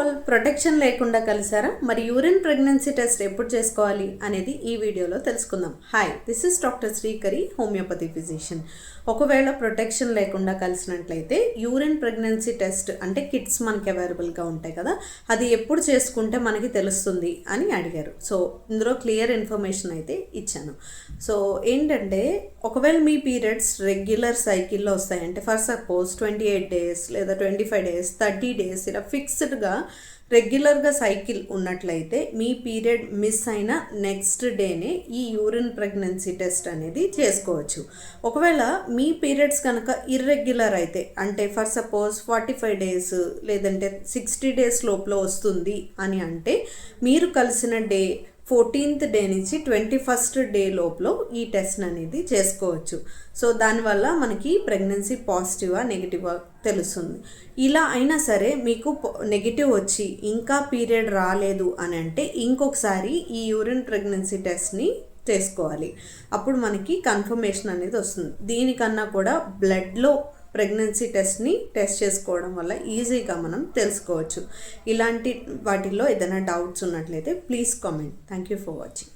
All protection లేకుండా కలిసారా? మరి urine pregnancy test ఎప్పుడు చేసుకోవాలి అనేది ఈ వీడియోలో తెలుసుకుందాం. Hi this is doctor Srikari homeopathy physician ఒకవేళ ప్రొటెక్షన్ లేకుండా కలిసినట్లయితే యూరిన్ ప్రెగ్నెన్సీ టెస్ట్ అంటే కిట్స్ మనకి అవైలబుల్గా ఉంటాయి కదా అది ఎప్పుడు చేసుకుంటే మనకి తెలుస్తుంది అని అడిగారు. సో ఇందులో క్లియర్ ఇన్ఫర్మేషన్ అయితే ఇచ్చాను. సో ఏంటంటే ఒకవేళ మీ పీరియడ్స్ రెగ్యులర్ సైకిల్లో వస్తాయంటే for suppose twenty eight days లేదా twenty five days thirty days ఇలా ఫిక్స్డ్గా రెగ్యులర్గా సైకిల్ ఉన్నట్లయితే మీ పీరియడ్ మిస్ అయిన నెక్స్ట్ డేనే ఈ యూరిన్ ప్రెగ్నెన్సీ టెస్ట్ అనేది చేసుకోవచ్చు. ఒకవేళ మీ పీరియడ్స్ కనుక ఇర్రెగ్యులర్ అయితే అంటే for suppose forty five days లేదంటే సిక్స్టీ డేస్ లోపల వస్తుంది అని అంటే మీరు కలిసిన డే ఫోర్టీన్త్ డే నుంచి ట్వంటీ ఫస్ట్ డే లోపల ఈ టెస్ట్ అనేది చేసుకోవచ్చు. సో దానివల్ల మనకి ప్రెగ్నెన్సీ పాజిటివా నెగిటివా తెలుస్తుంది. ఇలా అయినా సరే మీకు నెగిటివ్ వచ్చి ఇంకా పీరియడ్ రాలేదు అని అంటే ఇంకొకసారి ఈ యూరిన్ ప్రెగ్నెన్సీ టెస్ట్ని చేసుకోవాలి. అప్పుడు మనకి కన్ఫర్మేషన్ అనేది వస్తుంది. దీనికన్నా కూడా బ్లడ్లో ప్రెగ్నెన్సీ టెస్ట్ని టెస్ట్ చేసుకోవడం వల్ల ఈజీగా మనం తెలుసుకోవచ్చు. ఇలాంటి వాటిల్లో ఏదైనా డౌట్స్ ఉన్నట్లయితే please comment. Thank you for watching.